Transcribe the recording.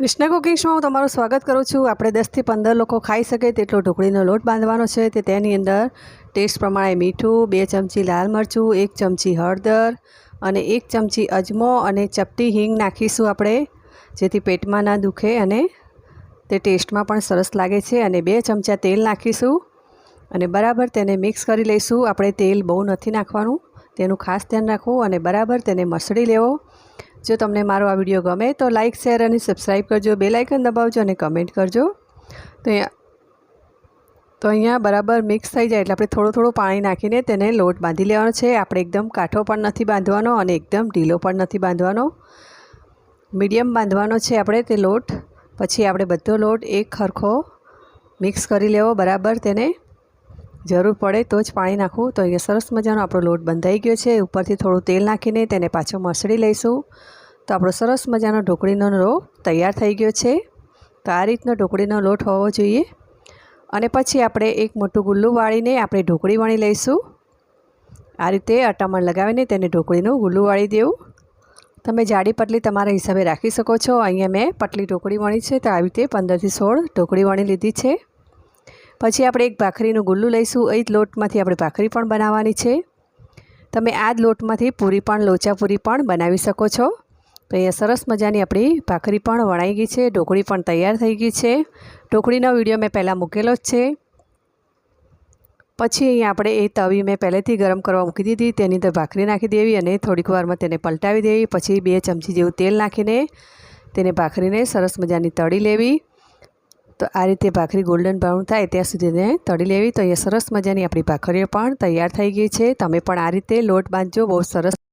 કૃષ્ણ કુકિંગ્સમાં હું તમારું સ્વાગત કરું છું. આપણે દસથી પંદર લોકો ખાઈ શકે તેટલો ઢોકળીનો લોટ બાંધવાનો છે. તે તેની અંદર ટેસ્ટ પ્રમાણે મીઠું, બે ચમચી લાલ મરચું, એક ચમચી હળદર અને એક ચમચી અજમો અને ચપટી હિંગ નાખીશું આપણે, જેથી પેટમાં ના દુખે અને તે ટેસ્ટમાં પણ સરસ લાગે છે. અને બે ચમચા તેલ નાખીશું અને બરાબર તેને મિક્સ કરી લઈશું. આપણે તેલ બહુ નથી નાખવાનું, તેનું ખાસ ધ્યાન રાખવું અને બરાબર તેને મસળી લેવો. જો તમને મારો આ વીડિયો ગમે તો લાઇક શેર અને સબસ્ક્રાઈબ કરજો. બે લાઇકન દબાવજો અને કમેન્ટ કરજો. તો તો અહીંયા બરાબર મિક્સ થઈ જાય એટલે આપણે થોડું થોડું પાણી નાખીને તેને લોટ બાંધી લેવાનો છે. આપણે એકદમ કાઠો પણ નથી બાંધવાનો અને એકદમ ઢીલો પણ નથી બાંધવાનો. મીડિયમ બાંધવાનો છે આપણે તે લોટ. પછી આપણે બધો લોટ એક ખરખો મિક્સ કરી લેવો. બરાબર તેને જરૂર પડે તો જ પાણી નાખવું. તો અહીંયા સરસ મજાનો આપણો લોટ બંધાઈ ગયો છે. ઉપરથી થોડું તેલ નાખીને તેને પાછો મસળી લઈશું. તો આપણો સરસ મજાનો ઢોકળીનો લોટ તૈયાર થઈ ગયો છે. તો આ રીતનો ઢોકળીનો લોટ હોવો જોઈએ. અને પછી આપણે એક મોટું ગુલ્લું વાળીને આપણે ઢોકળી વણી લઈશું. આ રીતે અટામણ લગાવીને તેને ઢોકળીનું ગુલ્લું વાળી દેવું. તમે જાડી પટલી તમારા હિસાબે રાખી શકો છો. અહીંયા મેં પટલી ઢોકળી વણી છે. તો આવી રીતે પંદરથી સોળ ઢોકળી વણી લીધી છે. પછી આપણે એક ભાખરીનું ગુલ્લું લઈશું. એ જ લોટમાંથી આપણે ભાખરી પણ બનાવવાની છે. તમે આ જ લોટમાંથી પૂરી પણ, લોચા પૂરી પણ બનાવી શકો છો. તો અહીંયા સરસ મજાની આપણી ભાખરી પણ વણાઈ ગઈ છે. ઢોકળી પણ તૈયાર થઈ ગઈ છે. ઢોકળીનો વીડિયો મેં પહેલાં મૂકેલો જ છે. પછી અહીંયા આપણે એ તવી મેં પહેલેથી ગરમ કરવા મૂકી દીધી. તેની અંદર ભાખરી નાખી દેવી અને થોડીક વારમાં તેને પલટાવી દેવી. પછી બે ચમચી જેવું તેલ નાખીને તેને ભાખરીને સરસ મજાની તળી લેવી. તો આ રીતે ભાખરી ગોલ્ડન બ્રાઉન થાય ત્યાં સુધી તેને તળી લેવી. તો અહીંયા સરસ મજાની આપણી ભાખરીઓ પણ તૈયાર થઈ ગઈ છે. તમે પણ આ રીતે લોટ બાંધજો. બહુ સરસ